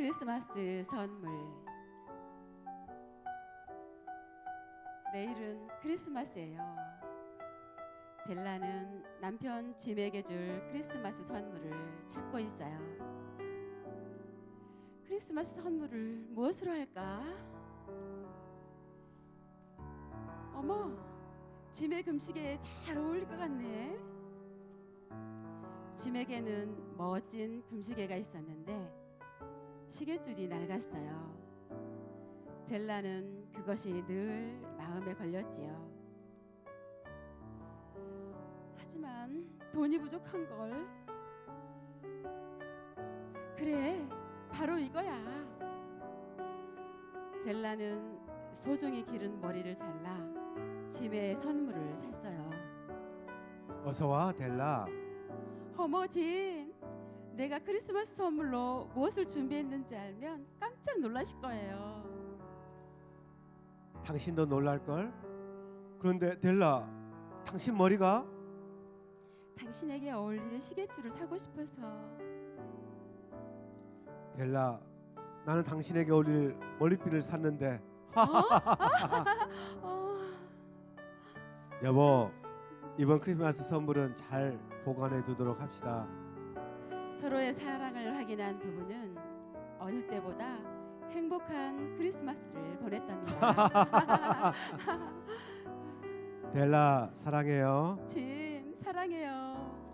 크리스마스 선물. 내일은 크리스마스예요. 델라는 남편 짐에게 줄 크리스마스 선물을 찾고 있어요. 크리스마스 선물을 무엇으로 할까? 어머, 짐의 금시계에 잘 어울릴 것 같네. 짐에게는 멋진 금시계가 있었는데 시계줄이 낡았어요. 델라는 그것이 늘 마음에 걸렸지요. 하지만 돈이 부족한 걸. 그래, 바로 이거야. 델라는 소중히 기른 머리를 잘라 짐에 선물을 샀어요. 어서 와 델라. 어머 짐, 내가 크리스마스 선물로 무엇을 준비했는지 알면 깜짝 놀라실 거예요. 당신도 놀랄 걸. 그런데 델라, 당신 머리가 당신에게 어울리는 시계줄을 사고 싶어서 델라, 나는 당신에게 어울릴 머리핀을 샀는데 어, 여보 이번 크리스마스 선물은 잘 보관해 두도록 합시다. 서로의 사랑을 확인한 부부는 어느 때보다 행복한 크리스마스를 보냈답니다. 델라 사랑해요. 짐 사랑해요.